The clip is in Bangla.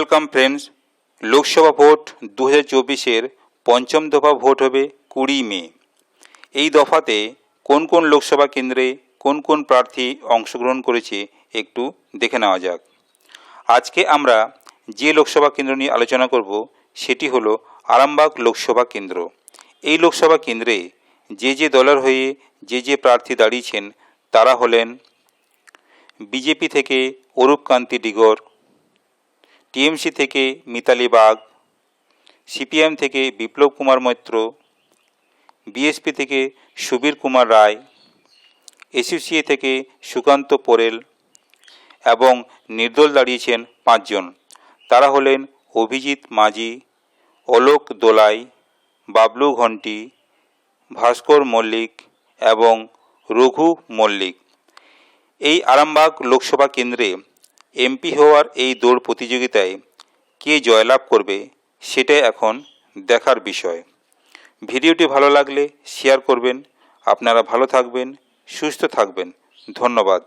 ওয়েলকাম ফ্রেন্ডস, লোকসভা ভোট দু হাজার চব্বিশের পঞ্চম দফা ভোট হবে কুড়ি মে। এই দফাতে কোন কোন লোকসভা কেন্দ্রে কোন কোন প্রার্থী অংশগ্রহণ করেছে একটু দেখে নেওয়া যাক। আজকে আমরা যে লোকসভা কেন্দ্র নিয়ে আলোচনা করব, সেটি হলো আরামবাগ লোকসভা কেন্দ্র। এই লোকসভা কেন্দ্রে যে যে দলের হয়ে যে যে প্রার্থী দাঁড়িয়েছেন, তারা হলেন বিজেপি থেকে অরূপ কান্তি ডিগর টিএমসি থেকে মিতালি বাগ, সিপিএম থেকে বিপ্লব কুমার মৈত্র, বিএসপি থেকে সুবীর কুমার রায়, এসইউসিএ থেকে সুকান্ত পোরেল এবং নির্দল দাঁড়িয়েছেন পাঁচজন। তারা হলেন অভিজিৎ মাঝি, অলোক দোলাই, বাবলু ঘন্টি, ভাস্কর মল্লিক এবং রঘু মল্লিক। এই আরামবাগ লোকসভা কেন্দ্রে এমপি হওয়ার এই দৌড় প্রতিযোগিতায় কে জয়লাভ করবে, সেটাই এখন দেখার বিষয়। ভিডিওটি ভালো লাগলে শেয়ার করবেন। আপনারা ভালো থাকবেন, সুস্থ থাকবেন। ধন্যবাদ।